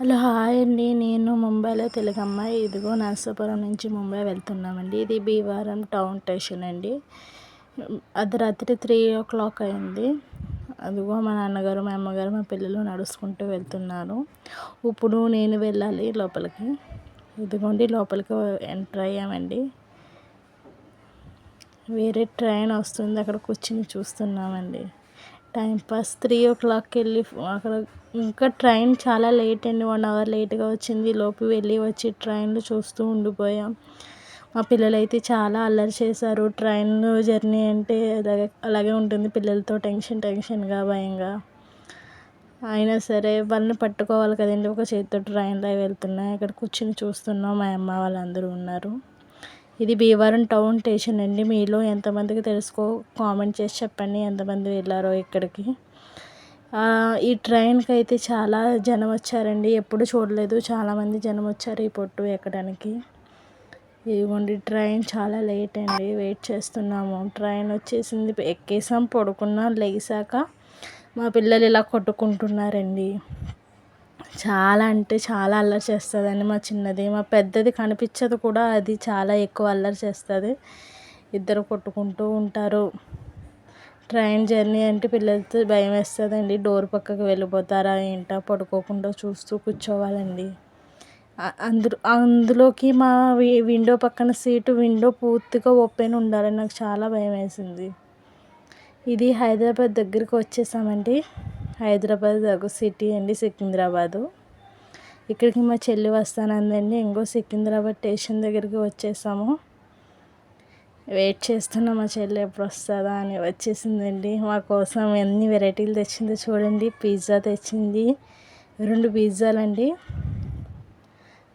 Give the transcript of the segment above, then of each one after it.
Hello hi అండి. నేను ముంబైలో తెలుగు అమ్మాయి. ఇదిగో నరసాపురం నుంచి ముంబై వెళ్తున్నామండి. ఇది భీమవరం టౌన్ స్టేషన్ అండి. అర్ధరాత్రి త్రీ ఓ క్లాక్ అయింది. అదిగో మా నాన్నగారు మా అమ్మగారు మా పిల్లలు నడుచుకుంటూ వెళ్తున్నారు. ఇప్పుడు నేను వెళ్ళాలి లోపలికి. ఇదిగోండి లోపలికి ఎంటర్ అయ్యామండి. వేరే ట్రైన్ వస్తుంది. అక్కడ కూర్చుని చూస్తున్నామండి. టైం పాస్ త్రీ ఓ క్లాక్కి వెళ్ళి అక్కడ ఇంకా ట్రైన్ చాలా లేట్ అండి. వన్ అవర్ లేట్గా వచ్చింది. లోపు వెళ్ళి వచ్చి ట్రైన్లు చూస్తూ ఉండిపోయాం. మా పిల్లలు అయితే చాలా అల్లరి చేశారు. ట్రైన్ జర్నీ అంటే అలాగే అలాగే ఉంటుంది. పిల్లలతో టెన్షన్ టెన్షన్గా భయంగా అయినా సరే వాళ్ళని పట్టుకోవాలి కదండి. ఒక చేతితో ట్రైన్లో వెళ్తున్నాయి. అక్కడ కూర్చుని చూస్తున్నాం. మా అమ్మ వాళ్ళందరూ ఉన్నారు. ఇది భీమవరం టౌన్ స్టేషన్ అండి. మీలో ఎంతమందికి తెలుసుకో? కామెంట్ చేసి చెప్పండి. ఎంతమంది వెళ్ళారో ఇక్కడికి. ఈ ట్రైన్కి అయితే చాలా జనం వచ్చారండి. ఎప్పుడు చూడలేదు. చాలామంది జనం వచ్చారు ఈ పొట్టు ఎక్కడానికి. ఇదిగోండి ట్రైన్ చాలా లేట్ అండి. వెయిట్ చేస్తున్నాము. ట్రైన్ వచ్చేసింది. ఎక్కేసాం పడుకున్నాం లేసాక మా పిల్లలు ఇలా కొట్టుకుంటున్నారండి. చాలా అంటే చాలా అల్లరి చేస్తుందండి మా చిన్నది. మా పెద్దది కనిపించదు కూడా అది చాలా ఎక్కువ అల్లరి చేస్తుంది. ఇద్దరు కొట్టుకుంటూ ఉంటారు. ట్రైన్ జర్నీ అంటే పిల్లలతో భయం వేస్తుందండి. డోర్ పక్కకు వెళ్ళిపోతారా ఏంటా పడుకోకుండా చూస్తూ కూర్చోవాలండి. అందులో అందులోకి మా విండో పక్కన సీటు విండో పూర్తిగా ఓపెన్ ఉండాలని నాకు చాలా భయం వేసింది. ఇది హైదరాబాద్ దగ్గరికి వచ్చేసామండి. హైదరాబాద్ ఒక సిటీ అండి సికింద్రాబాదు. ఇక్కడికి మా చెల్లి వస్తానందండి. ఇంకో సికింద్రాబాద్ స్టేషన్ దగ్గరికి వచ్చేసాము. వెయిట్ చేస్తున్నా మా చెల్లి ఎప్పుడు వస్తుందా అని వచ్చేసిందండి. మా కోసం ఎన్ని వెరైటీలు తెచ్చిందో చూడండి. పిజ్జా తెచ్చింది. రెండు పిజ్జాలండి.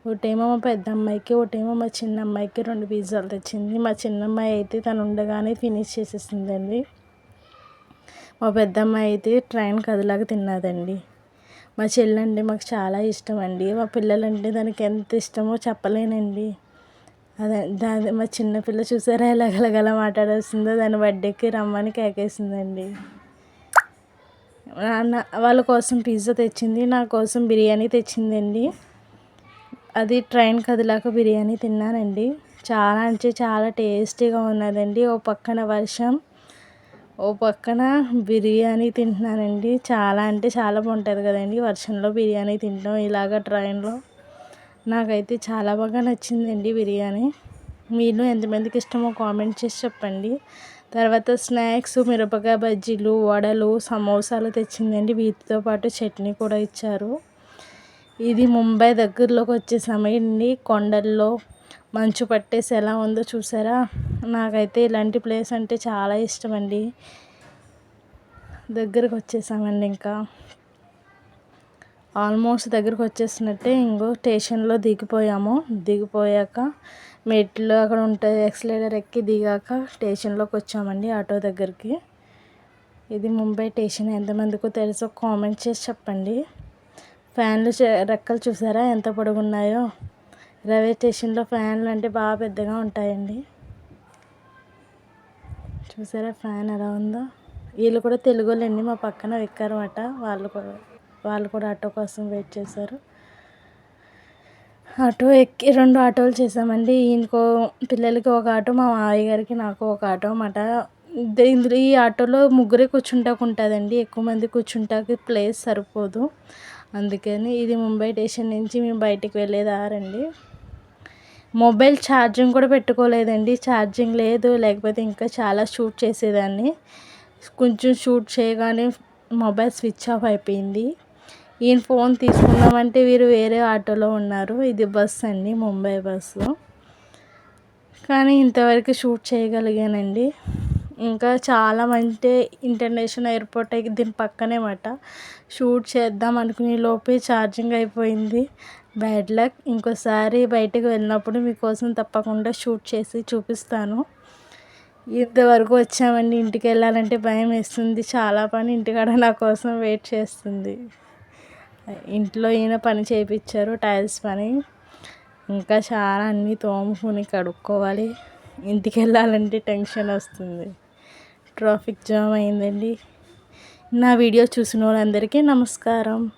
ఒకటేమో మా పెద్ద అమ్మాయికి ఒకటేమో మా చిన్న అమ్మాయికి రెండు పిజ్జాలు తెచ్చింది. మా చిన్న అమ్మాయి అయితే తను ఉండగానే ఫినిష్ చేసేసిందండి. మా పెద్దమ్మాయి అయితే ట్రైన్ కదిలాగా తిన్నదండి. మా చెల్లండి మాకు చాలా ఇష్టం అండి మా పిల్లలంటే దానికి ఎంత ఇష్టమో చెప్పలేనండి. అదే దాని మా చిన్నపిల్ల చూసారా ఎలాగలగల మాట్లాడేస్తుందో దాని బర్త్డేకి రమ్మని కేకేసిందండి. నాన్న వాళ్ళ కోసం పిజ్జా తెచ్చింది నా కోసం బిర్యానీ తెచ్చిందండి. అది ట్రైన్ కదిలాక బిర్యానీ తిన్నానండి. చాలా అంటే చాలా టేస్టీగా ఉన్నదండి. ఓ పక్కన వర్షం. ఓ పక్కన బిర్యానీ తింటున్నానండి. చాలా అంటే చాలా బాగుంటుంది కదండి. వర్షంలో బిర్యానీ తింటాం ఇలాగ ట్రైన్లో. నాకైతే చాలా బాగా నచ్చిందండి బిర్యానీ. మీరు ఎంతమందికి ఇష్టమో కామెంట్ చేసి చెప్పండి. తర్వాత స్నాక్స్ మిరపకాయ బజ్జీలు వడలు సమోసాలు తెచ్చిందండి. వీటితో పాటు చట్నీ కూడా ఇచ్చారు. ఇది ముంబై దగ్గరలోకి వచ్చే సమయండి. కొండల్లో మంచు పట్టేసి ఎలా ఉందో చూసారా? నాకైతే ఇలాంటి ప్లేస్ అంటే చాలా ఇష్టం అండి దగ్గరకు వచ్చేసామండి ఇంకా. ఆల్మోస్ట్ దగ్గరకు వచ్చేసినట్టే ఇంకో స్టేషన్లో దిగిపోయాము. దిగిపోయాక మెట్లు అక్కడ ఉంటాయి. ఎక్స్లేటర్ ఎక్కి దిగాక స్టేషన్లోకి వచ్చామండి ఆటో దగ్గరికి. ఇది ముంబై స్టేషన్. ఎంతమందికో తెలుసో కామెంట్ చేసి చెప్పండి. ఫ్యాన్లు రెక్కలు చూసారా? ఎంత పొడుగున్నాయో. రైల్వే స్టేషన్లో ఫ్యాన్లు అంటే బాగా పెద్దగా ఉంటాయండి. చూసారా ఫ్యాన్ ఎలా ఉందో? వీళ్ళు కూడా తెలుగు వాళ్ళండి మా పక్కన ఎక్కారన్నమాట వాళ్ళు కూడా వాళ్ళు కూడా ఆటో కోసం వెయిట్ చేశారు. ఆటో ఎక్కి రెండు ఆటోలు చేసామండి ఇంకో పిల్లలకి ఒక ఆటో మా మావయ్య గారికి నాకు ఒక ఆటో అన్నమాట. ఇందులో ఈ ఆటోలో ముగ్గురే కూర్చుంటాకు ఉంటుందండి. ఎక్కువ మంది కూర్చుంటాకి ప్లేస్ సరిపోదు. అందుకని ఇది ముంబై స్టేషన్ నుంచి మేము బయటికి వెళ్ళేదారండి. మొబైల్ ఛార్జింగ్ కూడా పెట్టుకోలేదండి. ఛార్జింగ్ లేదు. లేకపోతే ఇంకా చాలా షూట్ చేసేదాన్ని. కొంచెం షూట్ చేయగానే మొబైల్ స్విచ్ ఆఫ్ అయిపోయింది. ఈయన ఫోన్ తీసుకుందామంటే వీరు వేరే ఆటోలో ఉన్నారు. ఇది బస్ అండి ముంబై బస్సు కానీ ఇంతవరకు షూట్ చేయగలిగానండి. ఇంకా చాలా అంటే ఇంటర్నేషనల్ ఎయిర్పోర్ట్ దీని పక్కనే మాట షూట్ చేద్దాం అనుకునే లోపే ఛార్జింగ్ అయిపోయింది. Bad luck. ఇంకోసారి బయటకు వెళ్ళినప్పుడు మీకోసం తప్పకుండా షూట్ చేసి చూపిస్తాను. ఇంతవరకు వచ్చామండి. ఇంటికి వెళ్ళాలంటే భయం వేస్తుంది. చాలా పని ఇంటికాడ నా కోసం వెయిట్ చేస్తుంది. ఇంట్లో ఈయన పని చేయించారు టైల్స్ పని. ఇంకా చాలా అన్నీ తోముకుని కడుక్కోవాలి. ఇంటికి వెళ్ళాలంటే టెన్షన్ వస్తుంది. ట్రాఫిక్ జామ్ అయిందండి. నా వీడియో చూసిన వాళ్ళందరికీ నమస్కారం.